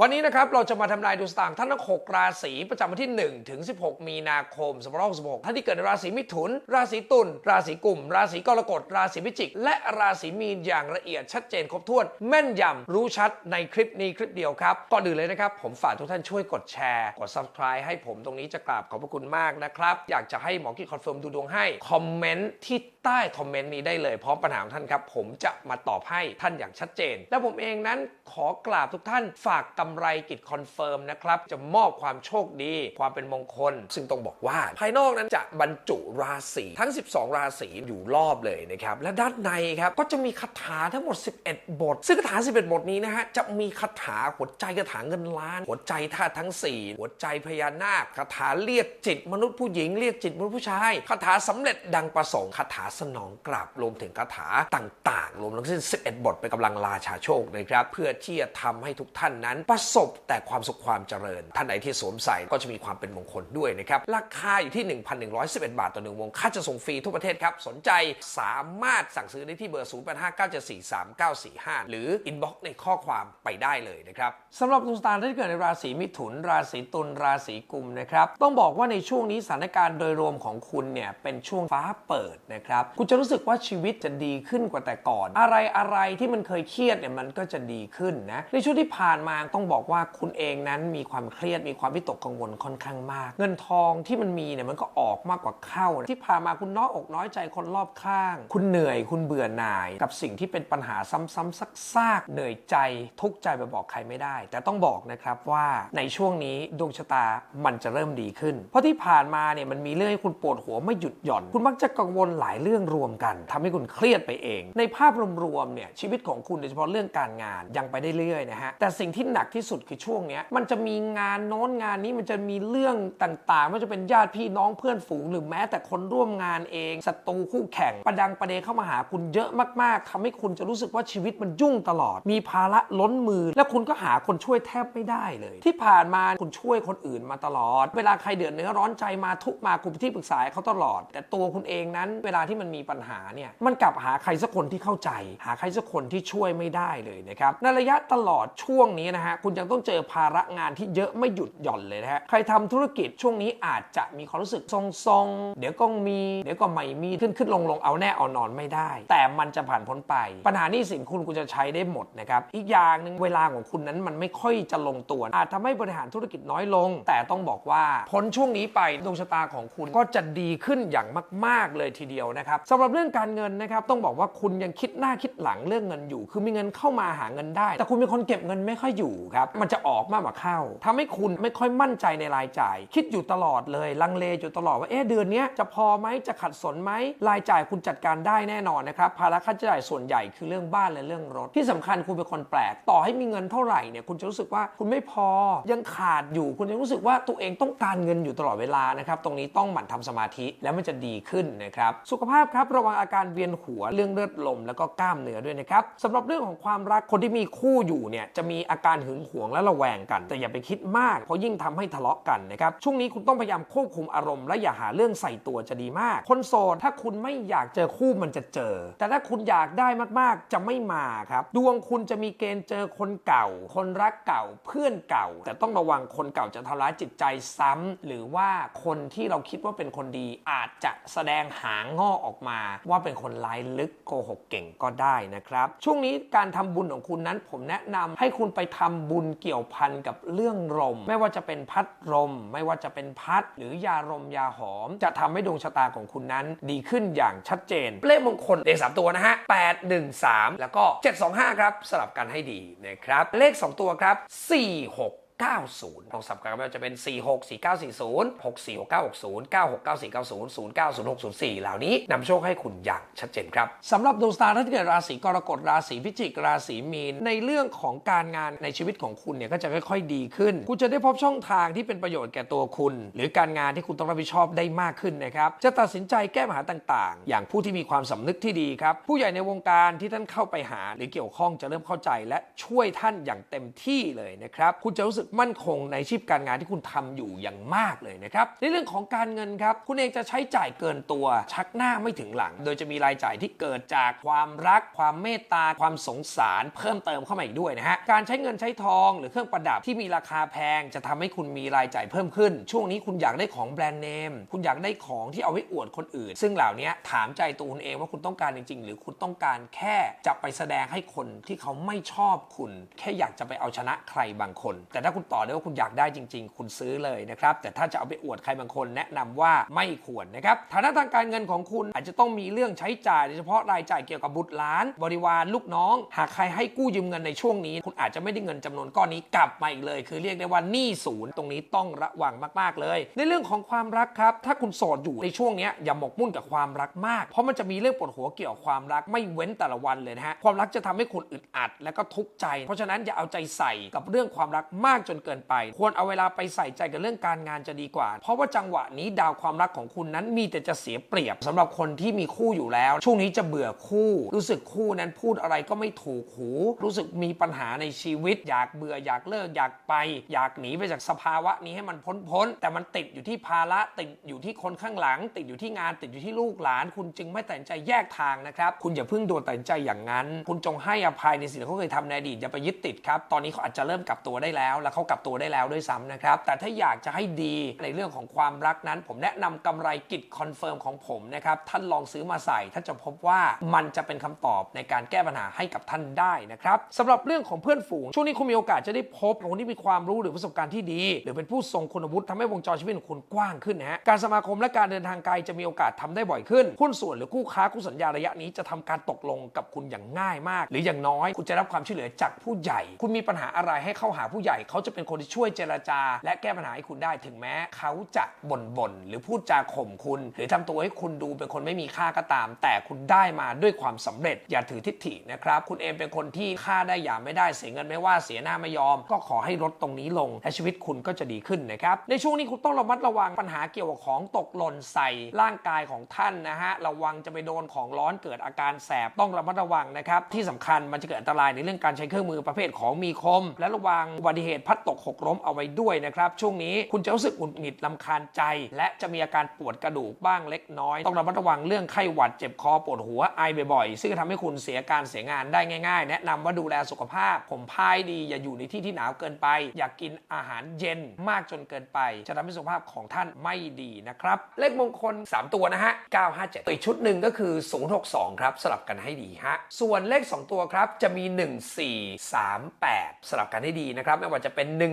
วันนี้นะครับเราจะมาทำนายดวงชะตางท่านทั้ง 6 ราศีประจำวันที่ 1 ถึง 16 มีนาคม2566ท่านที่เกิดในราศีมิถุน ราศีตุลราศีกุม ราศีกรกฎราศีพิจิก และราศีมีนอย่างละเอียดชัดเจนครบถ้วน แม่นยำรู้ชัดในคลิปนี้คลิปเดียวครับ ก่อนอื่นเลยนะครับ ผมฝากทุกท่านช่วยกดแชร์ กด subscribe ให้ผมตรงนี้จะกราบขอบพระคุณมากนะครับ อยากจะให้หมอกี้คอนเฟิร์มดูดวงให้คอมเมนต์ที่ใต้คอมเมนต์นี้ได้เลยพร้อมปัญหาของท่านครับผมจะมาตอบให้ท่านอย่างชัดเจน และผมเองนั้นขอกราบทุกท่านฝากกำไรกิจคอนเฟิร์มนะครับจะมอบความโชคดี ความเป็นมงคล ซึ่งต้องบอกว่า ภายนอกนั้นจะบรรจุราศีทั้ง 12 ราศีอยู่รอบเลยนะครับและด้านในครับก็จะมีคาถาทั้งหมด 11 บท ซึ่งคาถา 11 บทนี้นะฮะจะมีคาถาหัวใจคาถาเงินล้าน หัวใจธาตุทั้ง 4 หัวใจพญานาคคาถาเรียกจิตมนุษย์ผู้หญิงเรียกจิตมนุษย์ผู้ชายคาถาสำเร็จดังประสงค์คาถาสนองกลับรวมถึงคาถาต่าง ๆ รวมทั้งสิ้น 11 บทเป็นกำลังราชาโชคนะครับเพื่อที่จะทำให้ทุกท่านนั้นประสบแต่ความสุขความเจริญ ท่านไหนที่สวมใส่ก็จะมีความเป็นมงคลด้วยนะครับ ราคาอยู่ที่ 1,111 บาทต่อหนึ่งวง ค่าจะส่งฟรีทั่วประเทศครับ สนใจสามารถสั่งซื้อได้ที่เบอร์ 0859743945 หรืออินบ็อกซ์ในข้อความไปได้เลยนะครับสำหรับดวงตาที่เกิดในราศีมิถุน ราศีตุลราศีกุมนะครับต้องบอกว่าในช่วงนี้สถานการณ์โดยรวมของคุณเนี่ยเป็นช่วงฟ้าเปิดนะครับคุณจะรู้สึกว่าชีวิตจะดีขึ้นกว่าแต่ก่อน อะไรอะไรที่มันเคยเครียดเนี่ยมันก็จะดีขึ้นนะในช่วงที่ผ่านมาต้องบอกว่าคุณเองนั้นมีความเครียดมีความวิตกกังวลค่อนข้างมาก เงินทองที่มันมีเนี่ยมันก็ออกมากกว่าเข้า ที่ผ่ามาคุณน้อยอกน้อยใจคนรอบข้าง คุณเหนื่อยคุณเบื่อหน่าย กับสิ่งที่เป็นปัญหาซ้ำๆซักซากเหนื่อยใจ ทุกข์ใจไปบอกใครไม่ได้ แต่ต้องบอกนะครับว่าในช่วงนี้ดวงชะตามันจะเริ่มดีขึ้น เพราะที่ผ่านมาเนี่ยมันมีเรื่องให้คุณปวดหัวไม่หยุดหย่อน คุณมักจะกังวลหลายเรื่องรวมกันทำให้คุณเครียดไปเอง ในภาพรวมๆเนี่ยชีวิตของคุณโดยเฉพาะเรื่องการงานยังไปได้เรื่อยนะฮะแต่สิ่งที่หนักที่สุดคือช่วงเนี้ยมันจะมีงานโน้นงานนี้มันจะมีเรื่องต่างๆไม่ว่าจะเป็นญาติพี่น้องเพื่อนฝูง หรือแม้แต่คนร่วมงานเองศัตรูคู่แข่งประดังประเดเข้ามาหาคุณเยอะมากๆทำให้คุณจะรู้สึกว่าชีวิตมันยุ่งตลอด มีภาระล้นมือ และคุณก็หาคนช่วยแทบไม่ได้เลย ที่ผ่านมาคุณช่วยคนอื่นมาตลอด เวลาใครเดือดเนื้อร้อนใจมาทุกมาคุณที่ปรึกษาเขาตลอด แต่ตัวคุณเองนั้น เวลาที่มันมีปัญหาเนี่ยมันกลับหาใครสักคนที่เข้าใจ หาใครสักคนที่ช่วยไม่ได้เลยนะครับในระยะตลอดช่วงนี้นะฮะคุณยังต้องเจอภาระงานที่เยอะไม่หยุดหย่อนเลยนะฮะใครทำธุรกิจช่วงนี้อาจจะมีความรู้สึกทรงๆ เดี๋ยวก็มี เดี๋ยวก็ไม่มีขึ้นขึ้นลงลงเอาแน่เอานอนไม่ได้ แต่มันจะผ่านพ้นไป ปัญหานี้สินคุณคุณจะใช้ได้หมดนะครับอีกอย่างหนึ่งเวลาของคุณนั้นมันไม่ค่อยจะลงตัว อาจทำให้บริหารธุรกิจน้อยลง แต่ต้องบอกว่าพ้นช่วงนี้ไปดวงชะตาของคุณก็จะดีขึ้นอย่างมาก ๆ เลยทีเดียวนะครับสำหรับเรื่องการเงินนะครับต้องบอกว่าคุณยังคิดหน้าคิดหลังเรื่องเงินอยู่ คือมีเงินเข้ามาหาเงินได้ แต่คุณเป็นคนเก็บเงินไม่ค่อยอยู่ครับ มันจะออกมากกว่าเข้าทำให้คุณไม่ค่อยมั่นใจในรายจ่าย คิดอยู่ตลอดเลย ลังเลอยู่ตลอดว่าเอ๊ะเดือนนี้จะพอไหมจะขัดสนไหมรายจ่ายคุณจัดการได้แน่นอนนะครับภาระค่าใช้จ่ายส่วนใหญ่คือเรื่องบ้านและเรื่องรถ ที่สำคัญคุณเป็นคนแปลก ต่อให้มีเงินเท่าไหร่เนี่ยคุณจะรู้สึกว่าคุณไม่พอยังขาดอยู่ คุณยังรู้สึกว่าตัวเองต้องการเงินอยู่ตลอดเวลานะครับตรงนี้ต้องหมั่นทำสมาธิแล้วมันจะดีขึ้นนะครับสุขภาพครับระวังอาการเวียนหัวเรื่องเลือดลมแล้วก็กล้ามเนื้อด้วยนะครับสำหรับเรื่องของความรักคนที่มีคู่อยู่เนี่ยจะมีอาการหึงหวงและระแวงกัน แต่อย่าไปคิดมาก เพราะยิ่งทำให้ทะเลาะกันนะครับช่วงนี้คุณต้องพยายามควบคุมอารมณ์และอย่าหาเรื่องใส่ตัวจะดีมาก คนโสดถ้าคุณไม่อยากเจอคู่มันจะเจอ แต่ถ้าคุณอยากได้มากๆจะไม่มาครับดวงคุณจะมีเกณฑ์เจอคนเก่า คนรักเก่าเพื่อนเก่า แต่ต้องระวังคนเก่าจะทำร้ายจิตใจซ้ำหรือว่าคนที่เราคิดว่าเป็นคนดีอาจจะแสดงหางงอกออกมา ว่าเป็นคนร้ายลึกโกหกเก่งก็ได้นะครับ ช่วงนี้การทำบุญของคุณนั้นผมแนะนำให้คุณไปทำบุญเกี่ยวพันกับเรื่องลม ไม่ว่าจะเป็นพัดลม ไม่ว่าจะเป็นพัด หรือยารมยาหอม จะทำให้ดวงชะตาของคุณนั้น ดีขึ้นอย่างชัดเจน เลขมงคลเลขสามตัวนะฮะแปดหนึ่งสามแล้วก็เจ็ดสองห้าครับสลับกันให้ดีนะครับ เลขสองตัวครับสี่หก 90ของสับกันไม่ว่าจะเป็น 4 6 4 9 4 0 6 4 6 9 6 0 9 6 9 4 9 0 0 9 0 6 0 4 เหล่านี้นำโชคให้คุณอย่างชัดเจนครับสำหรับดวงสตาร์ที่เกิดราศีกรกฎราศีพิจิกราศีมีนในเรื่องของการงานในชีวิตของคุณเนี่ยก็จะค่อยๆดีขึ้น คุณจะได้พบช่องทางที่เป็นประโยชน์แก่ตัวคุณ หรือการงานที่คุณต้องรับผิดชอบได้มากขึ้นนะครับจะตัดสินใจแก้ปัญหาต่างๆ อย่างผู้ที่มีความสำนึกที่ดีครับผู้ใหญ่ในวงการที่ท่านเข้าไปหา หรือเกี่ยวข้องจะเริ่มเข้าใจและช่วยท่านอย่างเต็มที่เลยนะครับคุณจะรู้สึกมั่นคงในชีพการงานที่คุณทำอยู่อย่างมากเลยนะครับ ในเรื่องของการเงินครับ คุณเองจะใช้จ่ายเกินตัว ชักหน้าไม่ถึงหลัง โดยจะมีรายจ่ายที่เกิดจากความรัก ความเมตตา ความสงสารเพิ่มเติมเข้ามาอีกด้วยนะฮะ การใช้เงินใช้ทองหรือเครื่องประดับที่มีราคาแพง จะทำให้คุณมีรายจ่ายเพิ่มขึ้น ช่วงนี้คุณอยากได้ของแบรนด์เนม คุณอยากได้ของที่เอาไว้อวดคนอื่น ซึ่งเหล่านี้ถามใจตัวคุณเองว่าคุณต้องการจริง ๆ หรือคุณต้องการแค่จะไปแสดงให้คนที่เขาไม่ชอบคุณ แค่อยากจะไปเอาชนะใครบางคน แต่ถ้าคุณต่อได้ว่าคุณอยากได้จริง ๆ คุณซื้อเลยนะครับ แต่ถ้าจะเอาไปอวดใครบางคนแนะนำว่าไม่ควรนะครับฐานะทางการเงินของคุณอาจจะต้องมีเรื่องใช้จ่ายโดยเฉพาะรายจ่ายเกี่ยวกับบุตรหลาน บริวารลูกน้อง หากใครให้กู้ยืมเงินในช่วงนี้ คุณอาจจะไม่ได้เงินจำนวนก้อนนี้กลับมาอีกเลย คือเรียกได้ว่าหนี้ศูนย์ตรงนี้ต้องระวังมากๆเลย ในเรื่องของความรักครับถ้าคุณโสดอยู่ในช่วงนี้อย่าหมกมุ่นกับความรักมาก เพราะมันจะมีเรื่องปวดหัวเกี่ยวกับความรักไม่เว้นแต่ละวันเลยนะฮะความรักจะทำให้คุณอึดอัด และก็ทุกข์ใจ เพราะฉะนั้นอย่าเอาใจใส่กับเรื่องความรักมากจนเกินไป ควรเอาเวลาไปใส่ใจกับเรื่องการงานจะดีกว่า เพราะว่าจังหวะนี้ดาวความรักของคุณนั้นมีแต่จะเสียเปรียบสำหรับคนที่มีคู่อยู่แล้ว ช่วงนี้จะเบื่อคู่ รู้สึกคู่นั้นพูดอะไรก็ไม่ถูกหู รู้สึกมีปัญหาในชีวิต อยากเบื่ออยากเลิกอยากไป อยากหนีไปจากสภาวะนี้ให้มันพ้นพ้นๆแต่มันติดอยู่ที่ภาระติดอยู่ที่คนข้างหลัง ติดอยู่ที่งานติดอยู่ที่ลูกหลาน คุณจึงไม่ตัดใจแยกทางนะครับ คุณอย่าเพิ่งโดนตัดใจอย่างนั้น คุณจงให้อภัยในสิ่งที่เขาเคยทำในอดีตอย่าไปยึดติดครับตอนนี้เขาอาจจะเริ่มกลับตัวได้แล้วและเขากลับตัวได้แล้วด้วยซ้ำนะครับ แต่ถ้าอยากจะให้ดีในเรื่องของความรักนั้น ผมแนะนำกำไรกิจคอนเฟิร์มของผมนะครับ ท่านลองซื้อมาใส่ท่านจะพบว่ามันจะเป็นคำตอบในการแก้ปัญหาให้กับท่านได้นะครับสำหรับเรื่องของเพื่อนฝูง ช่วงนี้คุณมีโอกาสจะได้พบคนที่มีความรู้หรือประสบการณ์ที่ดี หรือเป็นผู้ทรงคุณวุฒิทำให้วงจรชีวิตของคุณกว้างขึ้นนะฮะการสมาคมและการเดินทางไกลจะมีโอกาสทำได้บ่อยขึ้นหุ้นส่วนหรือคู่ค้าคู่สัญญาระยะนี้จะทำการตกลงกับคุณอย่างง่ายมาก หรืออย่างน้อย คุณจะรับความช่วยเหลือจากผู้ใหญ่ คุณมีปัญหาอะไรให้เข้าหาผู้ใหญ่เขาจะเป็นคนที่ช่วยเจรจา และแก้ปัญหาให้คุณได้ถึงแม้ เขาจะบ่นบ่นๆหรือพูดจาข่มคุณ หรือทำตัวให้คุณดูเป็นคนไม่มีค่าก็ตาม แต่คุณได้มาด้วยความสำเร็จอย่าถือทิฐินะครับ คุณเองเป็นคนที่ค่าได้อย่าไม่ได้เสียเงินไม่ว่าเสียหน้าไม่ยอม ก็ขอให้ลดตรงนี้ลง และชีวิตคุณก็จะดีขึ้นนะครับในช่วงนี้คุณต้องระมัดระวังปัญหาเกี่ยวกับของตกหล่นใส่ร่างกายของท่านนะฮะระวังจะไปโดนของร้อนเกิดอาการแสบต้องระมัดระวังนะครับที่สำคัญมันจะเกิดอันตรายในเรื่องการใช้เครื่องมือประเภทของมีคม และระวังอุบัติเหตุพัดตกหกล้มเอาไว้ด้วยนะครับ ช่วงนี้คุณจะรู้สึกหงุดหงิดลำคาญใจ และจะมีอาการปวดกระดูกบ้างเล็กน้อย ต้องระมัดระวังเรื่องไข้หวัดเจ็บคอปวดหัวไอบ่อยๆ ซึ่งจะทำให้คุณเสียการเสียงานได้ง่ายๆ แนะนำว่าดูแลสุขภาพ ผมพายดีอย่าอยู่ในที่ที่หนาวเกินไป อย่ากกินอาหารเย็นมากจนเกินไป จะทำให้สุขภาพของท่านไม่ดีนะครับ เลขมงคล 3 ตัวนะฮะ 957อีกชุดหนึ่งก็คือ 062 ครับ สลับกันให้ดีฮะส่วนเลข 2 ตัวครับจะมี 1438 สลับกันให้ดีนะครับไม่ว่าจะเป็นเป็น 141318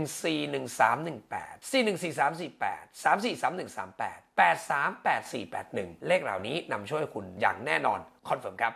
414348 343138 838481 เลขเหล่านี้นำช่วยคุณอย่างแน่นอนคอนเฟิร์มครับ